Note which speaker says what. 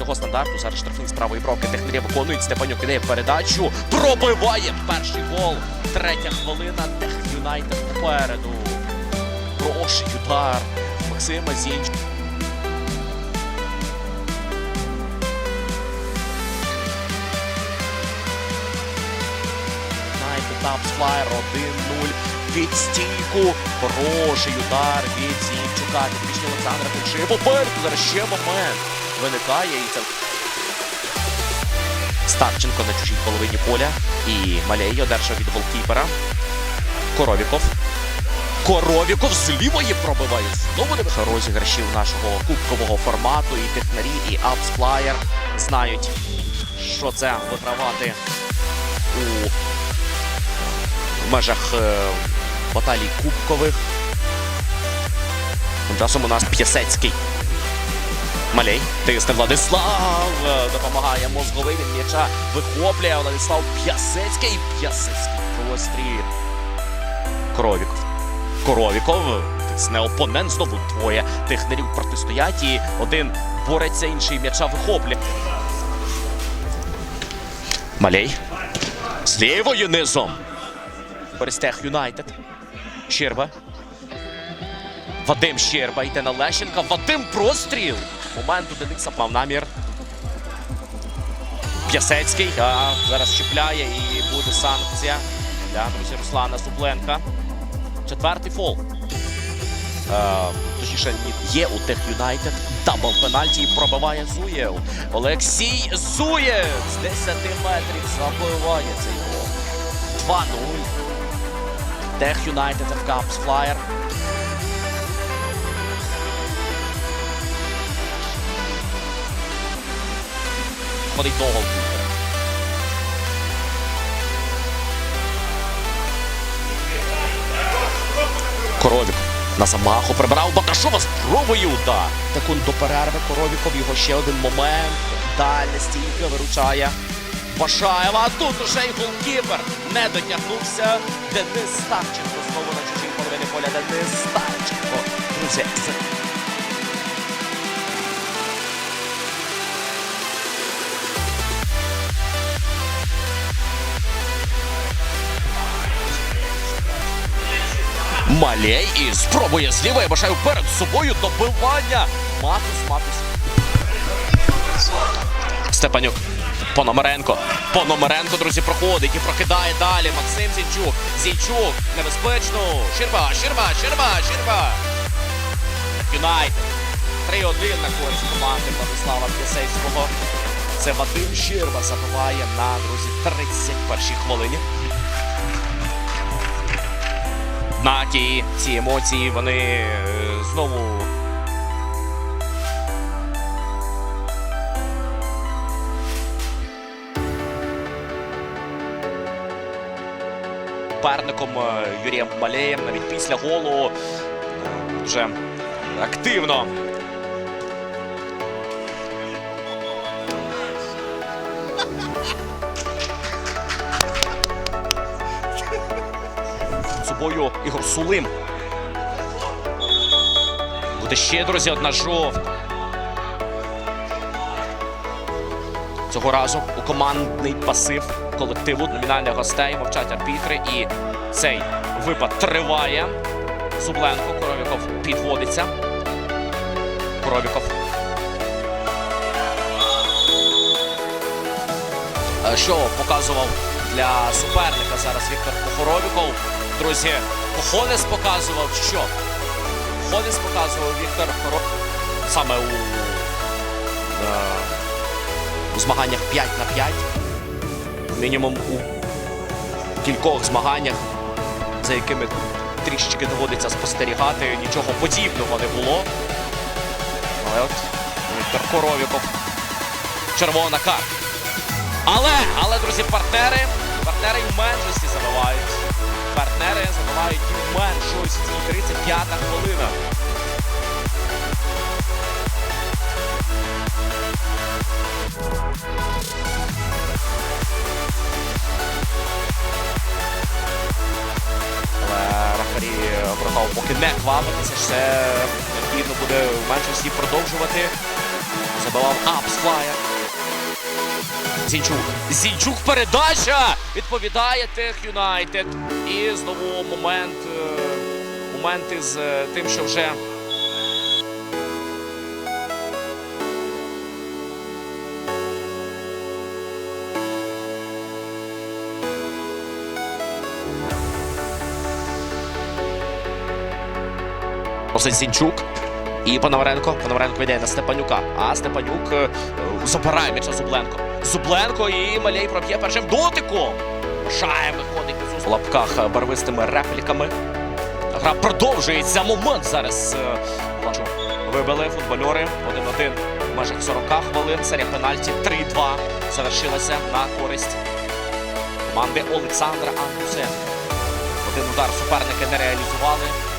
Speaker 1: цього стандарту зараз штрафний з правої бровки. Технарі виконують Степанюк іде передачу. Пробиває перший гол. Третя хвилина. Тех Юнайтед попереду. Хороший удар. Максима Зінченка. Тапсфлайер 1-0 під стійку. Хороший удар від Зінчука. Підвічний Олександра Кульши. Попереду зараз ще момент. Виникає і це. Старченко на чужій половині поля. І Малей одержав від голкіпера. Коровіков. Коровіков з лівої пробиває. Знову не розіграшів нашого кубкового формату. І технарі, і Апсфлаєр знають, що це вигравати у межах е, баталій кубкових. Тим часом у нас П'ясецький. Малей. Тисне Владислав. е, Допомагає мозговий. Він м'яча вихоплює. Владислав П'ясецький. П'ясецький простріл. Коровіков. Коровіков. Тисне опонент. Знову двоє технерів протистоять. І один бореться, інший м'яча вихоплює. Малей. З лівою низом. Берестех Юнайтед. Щерба. Вадим Щерба йде на Лещенка. Вадим простріл. Момент у Дениса мав намір. П'ясецький. А, зараз чіпляє і буде санкція для друзі Руслана Субленка. Четвертий фол. Е, точніше, ні, є у Тех Юнайтед. Дабл пенальті і пробиває Зуєв. Олексій Зуєв з 10 метрів забиває цей гол. 2-0. Тех Юнайтед в Капс Ходить до голкіпера. Коровік на замаху прибирав Баташова спробує удар. Секунд до перерви Коровіков його ще один момент. Дальня стійка виручає. Башаєва, а тут уже й голкіпер не дотягнувся. Денис Старченко знову на чужій половині поля. Денис Старченко. Друзі, Малей і спробує зліва. Я бажаю перед собою добивання. Матус, Матус. Степанюк. Пономаренко. Пономаренко, друзі, проходить і прокидає далі. Максим Зінчук. Зінчук. Небезпечно. Щерба, Щерба, Щерба, Щерба. Юнайтед. 3-1 на користь команди Владислава П'ясецького. Це Вадим Щерба забиває на, друзі, 31-й хвилині. Однак ці емоції вони е, знову. Перником е, Юрієм Малеєм навіть після голу е, вже активно. Собою Ігор Сулим. Буде ще, друзі, одна жовта. Цього разу у командний пасив колективу номінальних гостей мовчать арбітри. І цей випад триває. Субленко Коровіков підводиться. Коровіков. Е, Що показував для суперника зараз Віктор Похоровіков. Друзі, Похонес показував що? Похонес показував Віктор Хоровіков саме у, е, у змаганнях 5 на 5. Мінімум у кількох змаганнях, за якими трішечки доводиться спостерігати, нічого подібного не було. Але от Віктор Коровіков. Червона карта. Але, але, друзі, партнери, партнери в меншості забивають. Партнери забивають меншості. 35-та хвилина. Рефері прохав поки не квапитися, ще необхідно буде в меншості продовжувати. Вибивав апсфлаєр. Зінчук. Зінчук передача! Відповідає Тех Юнайтед. І знову момент. е, Момент із е, тим, що вже Зінчук. І Пономаренко. Пономаренко йде на Степанюка. А Степанюк е, забирає м'яча Зубленко. Зубленко і Малей проб'є першим дотиком. Шаєв виходить у лапках е, барвистими репліками. Гра продовжується. Момент зараз. е. Вибили футбольори 1-1 в межах 40 хвилин. Серія пенальті 3-2 завершилася на користь команди Олександра Ангусенка. Один удар суперники не реалізували.